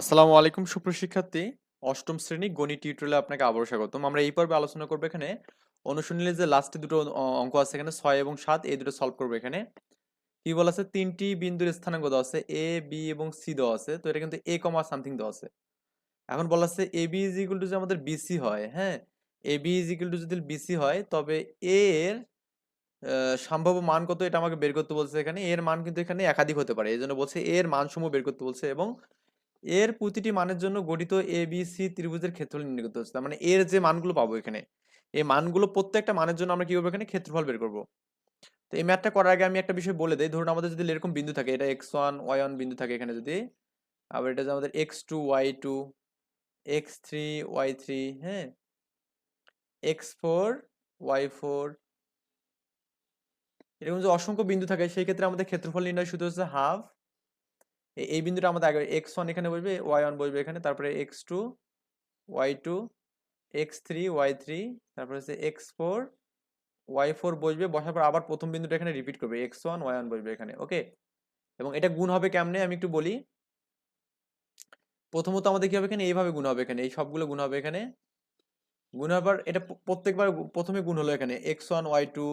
আসসালামু আলাইকুম সুপ্রশিক্ষার্থী অষ্টম শ্রেণি গণিত টিউটোরিয়ালে আপনাকে আবারও স্বাগতম। আমরা এই পর্বে আলোচনা করব এখানে অনুশীলনীর যে লাস্টে দুটো অঙ্ক আছে এখানে ছয় এবং সাত, এই দুটো সলভ করব এখানে। কি বলা আছে? তিনটি বিন্দুর স্থানাঙ্ক দেওয়া আছে এ বি এবং সি দেওয়া আছে। তো এটা কিন্তু এ কমা সামথিং দেওয়া আছে। এখন বলা আছে A B is equal to যে আমাদের বিসি হয় হ্যাঁ? A B is equal to যদি বিসি হয়, তবে এ এর সম্ভাব্য মান কত? এটা আমাকে বের করতে বলছে এখানে। এর মান কিন্তু এখানে একাধিক হতে পারে। এই জন্য বলছে এর মান সমূহ বের করতে বলছে এবং এর প্রতিটি মানের জন্য গঠিত এ বি সি ত্রিভুজের ক্ষেত্রফল নির্ণয় করতে হচ্ছে মানে এর যে মানগুলো পাবো এখানে, এই মানগুলো প্রত্যেকটা মানের জন্য আমরা কি করব এখানে ক্ষেত্রফল বের করব? তো এই ম্যাথটা করার আগে আমি একটা বিষয় বলে দিই। ধরুন আমাদের যদি এরকম বিন্দু থাকে, এটা এক্স ওয়ান ওয়াই ওয়ান বিন্দু থাকে এখানে যদি, আবার এটা আমাদের x two y two x three y three হ্যাঁ? এক্স ফোর ওয়াই ফোর এরকম যে অসংখ্য বিন্দু থাকে, সেই ক্ষেত্রে আমাদের ক্ষেত্রফল নির্ণয় শুধু হচ্ছে হাফ এই বিন্দুটা আমাদের আগে এক্স ওয়ান এখানে বসবে ওয়াই ওয়ান বসবে এখানে, তারপরে x two y two x three y three তারপরে হচ্ছে এক্স ফোর ওয়াই ফোর বসবে, বসার পর আবার প্রথম বিন্দুটা এখানে রিপিট করবে এক্স ওয়ান ওয়াই ওয়ান বসবে এখানে ওকে এবং এটা গুণ হবে কেমনে? আমি একটু বলি। প্রথমত আমাদের কি হবে এখানে? এইভাবে গুণ হবে এখানে, এই সবগুলো গুণ হবে এখানে। গুণ হওয়ার পর এটা প্রত্যেকবার প্রথমে গুণ হলো এখানে x one y two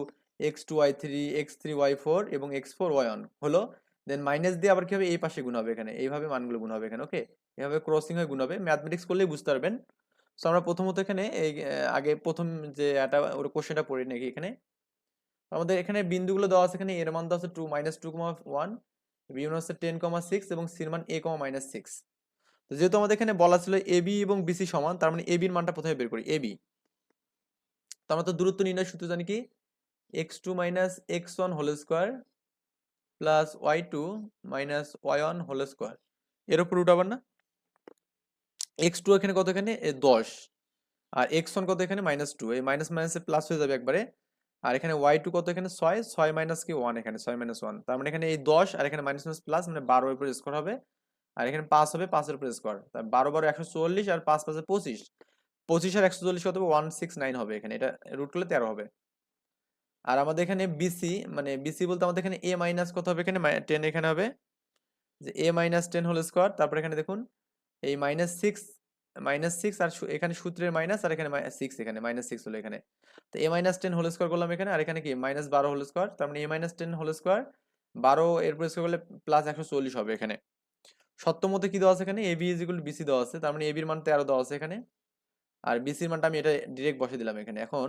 x two y three x three y four এবং এক্স ফোর ওয়াই ওয়ান হলো? দেন মাইনাস দিয়ে আবার কি হবে? এই পাশে গুণ হবে এখানে। এইভাবে মানগুলো গুণ হবে এখানে ওকে এভাবে ক্রসিং হয়ে গুণ হবে। ম্যাথমেটিক্স করলেই বুঝতে পারবেন। সো আমরা প্রথমত এখানে এই আগে প্রথম যে একটা ওর কোশ্চেনটা পড়ি নাকি এখানে। আমাদের এখানে বিন্দুগুলো দেওয়া আছে এখানে। এর মান দেওয়া আছে two minus two comma one B মান হচ্ছে টেন কমা সিক্স এবং সির মান এ কমা মাইনাস সিক্স তো যেহেতু আমাদের এখানে বলা ছিল এবি এবং বিসি সমান, তার মানে এ এবির মানটা প্রথমে বের করি এবি তো আমরা তো দূরত্ব নির্ণয় সূত্র জানি কি? X two minus x one whole square plus y two minus y one whole square এর উপর উঠাবার না? এক্স টু এখানে কত এখানে দশ। আর এক্স ওয়ান কত এখানে মাইনাস টু এই মাইনাস মাইনাসে প্লাস হয়ে যাবে একবারে। আর এখানে ওয়াই টু কত এখানে ছয়। ছয় মাইনাস কি? ওয়ান এখানে। ছয় মাইনাস ওয়ান তার মানে এখানে এই দশ আর এখানে মাইনাস মাইনাস প্লাস মানে বারো উপর স্কোয়ার হবে। আর এখানে পাঁচ হবে পাঁচের উপর স্কোয়ার তার বারো বারো একশো চল্লিশ আর পাঁচ পাঁচে পঁচিশ। পঁচিশ আর একশো চল্লিশ কত হবে? ওয়ান সিক্স নাইন হবে এখানে। এটা রুট করলে তেরো হবে। আর আমাদের এখানে বিসি মানে বিসি বলতে আমাদের এখানে এ মাইনাস কত হবে এখানে? টেন এখানে হবে। যে A minus ten whole square তারপর এখানে দেখুন, এই মাইনাস সিক্স মাইনাস সিক্স আর এখানে সূত্রের মাইনাস আর এখানে সিক্স এখানে মাইনাস সিক্স হলো এখানে। তো A minus ten whole square করলাম এখানে, আর এখানে কি? মাইনাস বারো হোল স্কোয়ার তার মানে A minus ten whole square বারো এরপর স্কোয়ার করলে প্লাস একশো চল্লিশ হবে এখানে। সত্যমতে কি দেওয়া আছে এখানে? A B is equal BC দেওয়া আছে, তার মানে এ বির মান তেরো দেওয়া আছে এখানে। আর বিসির মানটা আমি এটা ডিরেক্ট বসে দিলাম এখানে। এখন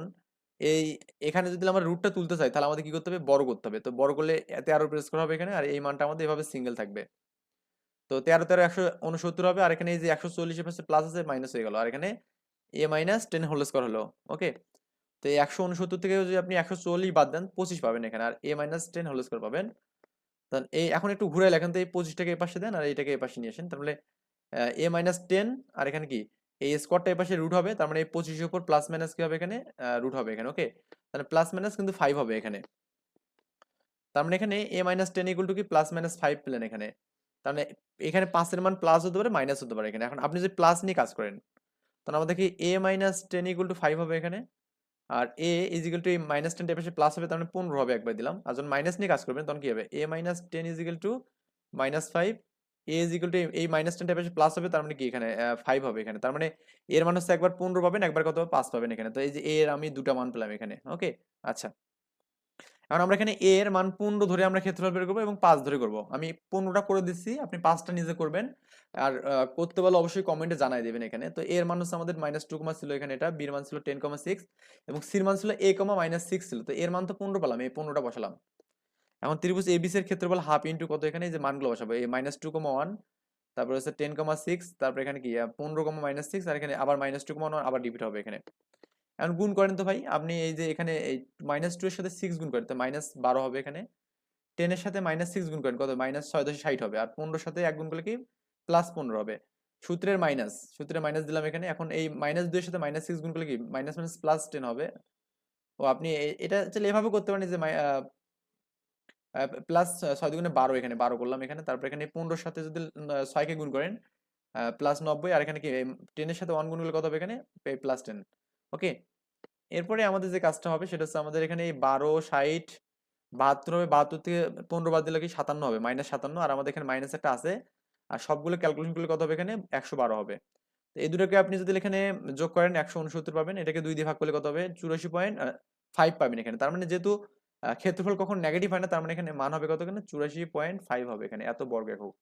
এই এখানে যদি আমরা রুটটা তুলতে চাই, তাহলে আমাদের কি করতে হবে? বড় করতে হবে। তো বড় করলে তেরো প্রেস করা হবে এখানে, আর এই মানটা আমাদের এভাবে সিঙ্গেল থাকবে। তো তেরো তেরো, একশো উনসত্তর হবে, আর এখানে এই যে একশো চল্লিশের পাশে প্লাস আছে মাইনাস হয়ে গেল। আর এখানে A minus ten whole square হলো। ওকে তো এই একশো উনসত্তর থেকে যদি আপনি একশো চল্লিশ বাদ দেন, পঁচিশ পাবেন এখানে, আর A minus ten whole square পাবেন। তাহলে এই এখন একটু ঘুরে লেখেন তো এই পঁচিশটাকে এ পাশে দেন, আর এইটাকে এ পাশে নিয়ে আসেন। তাহলে এ মাইনাস টেন আর এখানে কি? এই স্কোয়ারটা এ পাশে রুট হবে, তার মানে এই পঁচিশের উপর প্লাস মাইনাস কি হবে এখানে? রুট হবে এখানে ওকে তাহলে প্লাস মাইনাস কিন্তু ফাইভ হবে এখানে। তার মানে এখানে A minus ten equal to কি? প্লাস মাইনাস ফাইভ পেলেন এখানে। তার মানে এখানে পাঁচের মান প্লাস হতে পারে মাইনাস হতে পারে এখানে। এখন আপনি যদি প্লাস নিয়ে কাজ করেন, তাহলে আমাদের কি A minus ten equal to five হবে এখানে? আর এ ইজ ইকুয়াল টু এই মাইনাস টেন পাশে প্লাস হবে, তার মানে পনেরো হবে একবার দিলাম। আর যখন মাইনাস নিয়ে কাজ করবেন, তখন কি হবে? A minus ten is equal to minus five A is equal to এই মাইনাস টেন পাশে প্লাস হবে, তার মানে কি এখানে ফাইভ হবে এখানে। তার মানে এর একবার পনেরো পাবেন, একবার কত পাঁচ পাবেন এখানে। তো এই যে এর আমি দুটা মান পেলাম এখানে ওকে আচ্ছা। এখন আমরা এখানে এ এর মান পনেরো ধরে আমরা ক্ষেত্রফল বের করব এবং পাঁচ ধরে করব। আমি পনেরোটা করে দিচ্ছি, আপনি পাঁচটা নিজে করবেন। আর করতে পারলে অবশ্যই কমেন্টে জানাই দেবেন এখানে। তো এর মান হচ্ছে আমাদের মাইনাস টু কমা ছিল এখানে এটা বির মান ছিল টেন কমা সিক্স এবং সির মান ছিল এ কমা মাইনাস সিক্স ছিল। তো এর মান তো পনেরো পেলাম, এই পনেরোটা বসালাম। এখন ত্রিভুজ এবিসি এর ক্ষেত্রফল হাফ ইন্টু কত? এখানে যে মানগুলো বসাবো। এই মাইনাস টু কমা ওয়ান তারপরে হচ্ছে টেন কমা সিক্স তারপরে এখানে কি? পনেরো কমা মাইনাস সিক্স আর এখানে আবার মাইনাস টু কমা ওয়ান আবার রিপিট হবে এখানে। এখন গুণ করেন তো ভাই, আপনি এই যে এখানে এই মাইনাস টু এর সাথে সিক্স গুণ করেন, তো মাইনাস বারো হবে এখানে। টেনের সাথে মাইনাস সিক্স গুণ করেন, কত? মাইনাস ছয় দশে ষাট হবে, আর পনেরোর সাথে এক গুণ করলে কি? প্লাস পনেরো হবে। সূত্রের মাইনাস সূত্রের মাইনাস দিলাম এখানে, এখন এই মাইনাস দুইয়ের সাথে মাইনাস সিক্স গুণ করলে কি? মাইনাস মাইনাস প্লাস টেন হবে। ও, আপনি এটা চাইলে এভাবে করতে পারেন যে প্লাস ছয় দুগুণে বারো এখানে, বারো করলাম এখানে। তারপর এখানে পনেরোর সাথে যদি ছয়কে গুণ করেন প্লাস নব্বই, আর এখানে কি টেনের সাথে ওয়ান গুণ করলে কত হবে এখানে? প্লাস টেন ওকে এরপরে আমাদের যে কাজটা হবে, সেটা হচ্ছে আমাদের এখানে এই বারো, ষাট, বাহাত্তর হবে, বাহাত্তর থেকে পনেরো বাদ দিলে কি সাতান্ন হবে মাইনাস সাতান্ন। আর আমাদের এখানে মাইনাস একটা আছে। আর সবগুলো ক্যালকুলেশন করলে কত হবে এখানে? একশো বারো হবে। তো এই দুটোকে আপনি যদি এখানে যোগ করেন, একশো উনসত্তর পাবেন। এটাকে দুই দিয়ে ভাগ করলে কত হবে? চুরাশি পয়েন্ট ফাইভ পাবেন এখানে। তার মানে যেহেতু ক্ষেত্রফল কখন নেগেটিভ হয় না, তার মানে এখানে মান হবে কত এখানে? চুরাশি পয়েন্ট ফাইভ হবে এখানে, এত বর্গ একক।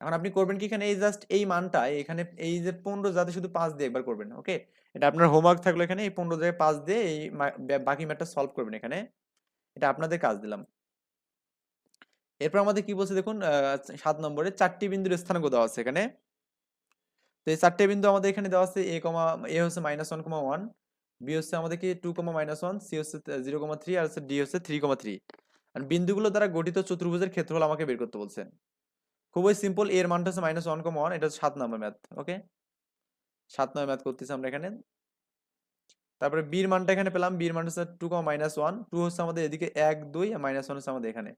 এখন আপনি করবেন কি এখানে? এই জাস্ট এই মানটা, এখানে এই যে পনেরো যাতে শুধু পাঁচ দিয়ে একবার করবেন, ওকে? এটা আপনার হোমওয়ার্ক থাকল এখানে, এই পনেরো জায়গায় পাঁচ দিয়ে এই বাকি ম্যাথটা সলভ করবেন এখানে। এটা আপনাদের কাজ দিলাম। এরপর আমাদের কি বলছে দেখুন সাত নম্বরে চারটি বিন্দুর স্থানাঙ্ক দেওয়া আছে এখানে। তো এই চারটে বিন্দু আমাদের এখানে দেওয়া আছে, এ কমা, এ হচ্ছে minus one comma one B হচ্ছে আমাদের কি two comma minus one C হচ্ছে জিরো কমা থ্রি আর হচ্ছে ডি হচ্ছে থ্রি কমা থ্রি আর বিন্দুগুলো দ্বারা গঠিত চতুর্ভুজের ক্ষেত্রফল আমাকে বের করতে বলছেন খুবই সিম্পল এর মানটা হচ্ছে মাইনাস ওয়ান কমা ওয়ান এটা হচ্ছে সাত নম্বর ম্যাথ ওকে সাত নম্বর ম্যাথ করতেছি আমরা এখানে। তারপরে বির মানটা এখানে পেলাম বির মান হচ্ছে two comma minus one two হচ্ছে আমাদের এদিকে এক, দুই, আর মাইনাস ওয়ান হচ্ছে আমাদের এখানে।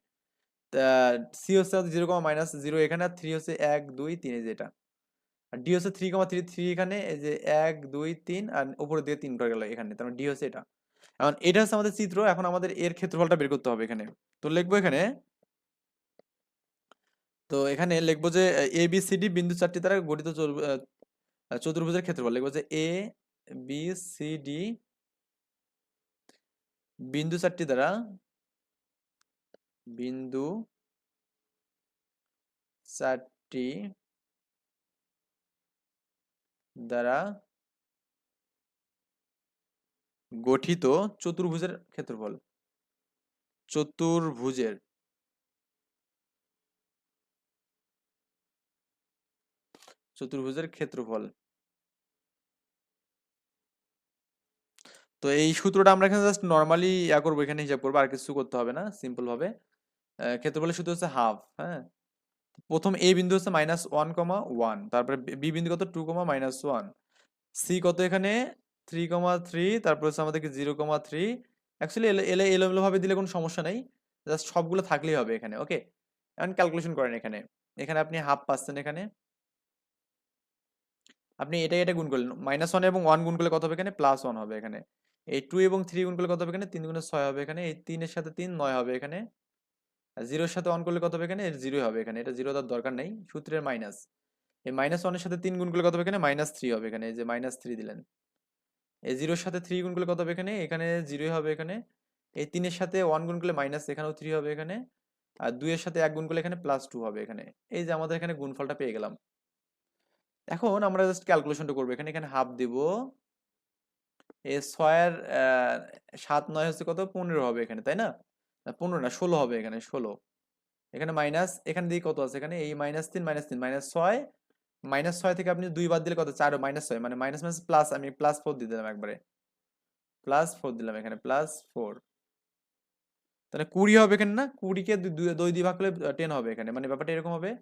সি হচ্ছে জিরো কমা মাইনাস জিরো এখানে আর থ্রি হচ্ছে এক, দুই, তিন, এই যে এটা। আর ডি হচ্ছে থ্রি কমা থ্রি থ্রি এখানে এই যে এক, দুই, তিন আর উপরে দিয়ে তিন করে গেল এখানে, তার মানে ডি হচ্ছে এটা। এখন এটা হচ্ছে আমাদের চিত্র, এখন আমাদের এর ক্ষেত্রফলটা বের করতে হবে এখানে। তো লিখব এখানে, তো এখানে লিখব যে, এ, বি, সি, ডি বিন্দু চারটি দ্বারা গঠিত চতুর্ভুজের ক্ষেত্রফল। লিখব যে এ, বি, সি, ডি বিন্দু চারটি দ্বারা বিন্দু চারটি দ্বারা গঠিত চতুর্ভুজের ক্ষেত্রফল। চতুর্ভুজের চতুর্ভুজের ক্ষেত্রফল। তো এই সূত্রটা আমরা এখানে জাস্ট নর্মালি ইয়া করব, এখানে হিসাব করব, আর কিছু করতে হবে না সিম্পল ভাবে। ক্ষেত্রফলের সূত্র হচ্ছে হাফ হ্যাঁ? প্রথম এ বিন্দু হচ্ছে মাইনাস ওয়ান কমা ওয়ান তারপরে বি বিন্দু কত? Two comma minus one C কত এখানে? থ্রি কমা থ্রি তারপর হচ্ছে আমাদেরকে জিরো কমা থ্রি অ্যাকচুয়ালি এলে এলোমেলো ভাবে দিলে কোনো সমস্যা নেই। জাস্ট সবগুলো থাকলেই হবে এখানে ওকে এখন ক্যালকুলেশন করেন এখানে। এখানে আপনি হাফ পাচ্ছেন এখানে। আপনি এটা এটা গুণ করলেন। মাইনাস ওয়ান এবং ওয়ান গুণ করলে কত হবে এখানে? প্লাস ওয়ান হবে এখানে। এই টু এবং থ্রি গুণ করলে কত হবে এখানে? তিন গুণে ছয় হবে এখানে। এই তিনের সাথে তিন নয় হবে এখানে। জিরোর সাথে অন করলে কত হবে এখানে? জিরো হবে এখানে। এটা জিরো দেওয়ার দরকার নেই। সূত্রের মাইনাস এই মাইনাস ওয়ানের সাথে তিন গুণ করলে কত হবে এখানে? মাইনাস থ্রি হবে এখানে। এই যে মাইনাস থ্রি দিলেন। এই জিরোর সাথে থ্রি গুণ করলে কত হবে এখানে? এখানে জিরোই হবে এখানে। এই তিনের সাথে ওয়ান গুণ করলে মাইনাস এখানেও থ্রি হবে এখানে। আর দুইয়ের সাথে এক গুণ করলে এখানে প্লাস টু হবে এখানে। এই যে আমাদের এখানে গুণফলটা পেয়ে গেলাম। এখন আমরা জাস্ট ক্যালকুলেশনটা করব। এখানে এখানে হাফ দিব। এ ছয়ের সাত নয় হচ্ছে কত? পনেরো হবে এখানে তাই না, পনেরো না, ষোলো হবে এখানে, ষোলো। এখানে মাইনাস এখানে দিয়ে কত আছে? এখানে এই মাইনাস তিন মাইনাস তিন মাইনাস ছয়। মাইনাস ছয় থেকে আপনি দুই বাদ দিলে কত? চার মাইনাস ছয়। মানে মাইনাস মাইনাস প্লাস আমি প্লাস ফোর দিয়ে দিলাম একবারে। প্লাস ফোর দিলাম এখানে প্লাস ফোর তাহলে কুড়ি হবে এখানে না? কুড়িকে দুই, দুই- ভাগ করলে টেন হবে এখানে। মানে ব্যাপারটা এরকম হবে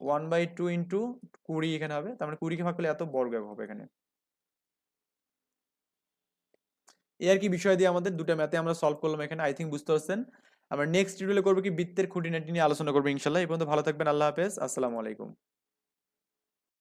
ওয়ান বাই টু ইন্টু কুড়ি এখানে হবে। তার মানে কুড়িকে ভাগ করলে এত বর্গ হবে এখানে। এই আর কি বিষয় দিয়ে আমাদের দুটো ম্যাথে আমরা সলভ করলাম এখানে আই থিঙ্ক বুঝতে পারছেন। আমরা নেক্সট ভিডিওতে করব কি বৃত্তের খুঁটিনাটি নিয়ে আলোচনা করব ইনশাল্লাহ। এই পর্যন্ত ভালো থাকবেন, আল্লাহ হাফেজ। আসসালামু আলাইকুম।